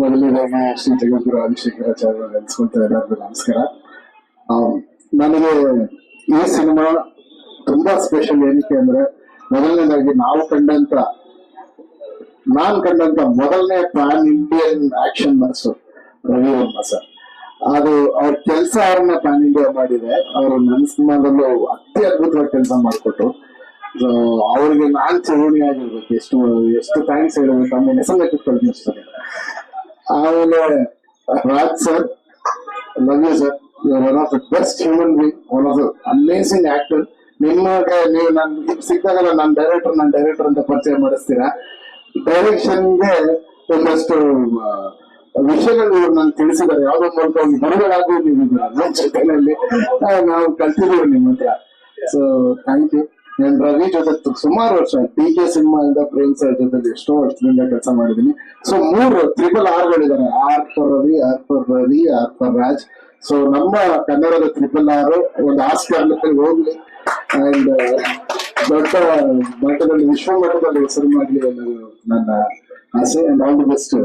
ಮೊದಲನೇದಾಗಿ ಶ್ರೀ ಜಗದ್ಗುರು ಎಲ್ಲರಿಗೂ ನಮಸ್ಕಾರ. ನನಗೆ ಈ ಸಿನಿಮಾ ತುಂಬಾ ಸ್ಪೆಷಲ್ ಏನಕ್ಕೆ ಅಂದ್ರೆ ಮೊದಲನೇದಾಗಿ ನಾವು ಕಂಡಂತ, ನಾನ್ ಕಂಡಂತ ಮೊದಲನೇ ಪ್ಯಾನ್ ಇಂಡಿಯನ್ ಆಕ್ಷನ್ ಮನಸ್ಸು ರವಿ ವರ್ಮ ಸರ್. ಅದು ಅವ್ರ ಕೆಲಸ ಅವ್ರನ್ನ ಪ್ಯಾನ್ ಇಂಡಿಯಾ ಮಾಡಿದೆ. ಅವರು ನನ್ನ ಸಿನಿಮಾದಲ್ಲೂ ಅತಿ ಅದ್ಭುತವಾಗಿ ಕೆಲಸ ಮಾಡಿಕೊಟ್ಟು ಅವ್ರಿಗೆ ನಾನ್ ಚಳುವಳಿ ಆಗಿರ್ಬೇಕು. ಎಷ್ಟು ಎಷ್ಟು ಥ್ಯಾಂಕ್ಸ್ ಹೇಳ್ಬೇಕು ಆಮೇಲೆ ಹೆಸರು ಕಳ್ಮಿಸ್ತಾರೆ ಆಮೇಲೆ, Raj sir love you sir one of the best human being one of the amazing actor ನಿಮಗೆ ನೀವು ನನ್ ಸಿಕ್ಕಾಗಲ್ಲ ನನ್ನ ಡೈರೆಕ್ಟರ್ ನನ್ನ ಡೈರೆಕ್ಟರ್ ಅಂತ ಪರಿಚಯ ಮಾಡಿಸ್ತೀರಾ? ಡೈರೆಕ್ಷನ್ಗೆ ಒಂದಷ್ಟು ವಿಷಯಗಳು ವಿಷಯಗಳು ನಾನು ತಿಳಿಸಿದ್ದಾರೆ. ಯಾವ್ದೋ ಮೂಲಕ ಒಂದು ಬರಗಳಾಗಿ ನೀವು ಜೊತೆನಲ್ಲಿ ನಾವು ಕಲ್ತಿದ್ದೀವಿ ನಿಮ್ಮ ಹತ್ರ. ಸೊ ಥ್ಯಾಂಕ್ ಯು ನಾನು ರವಿ ಜೊತೆ ತು- ಸುಮಾರು ವರ್ಷ ಟಿ ಕೆ ಸಿನಿಮಾ ಇಂದ ಪ್ರೇಮ್ ಸರ್ ಜೊತೆ ಎಷ್ಟೋ ವರ್ಷದಿಂದ ಕೆಲಸ ಮಾಡಿದ್ದೀನಿ ಸೊ ಮೂರು triple ಆರ್ಗಳಿದ್ದಾರೆ R for Ravi R for Ravi R for Raj so ನಮ್ಮ ಕನ್ನಡದ ತ್ರಿಬಲ್ ಆರ್ ಒಂದು ಆಸ್ಕರ್ ಹೋಗ್ಲಿ ಅಂಡ್ ದೊಡ್ಡ ಮಟ್ಟದಲ್ಲಿ ವಿಶ್ವ ಮಟ್ಟದಲ್ಲಿ ಹೆಸರು ಮಾಡಲಿ ಅನ್ನೋದು ನನ್ನ ಆಸೆ ಅಂಡ್ ಆಲ್ ದಿ ಬೆಸ್ಟ್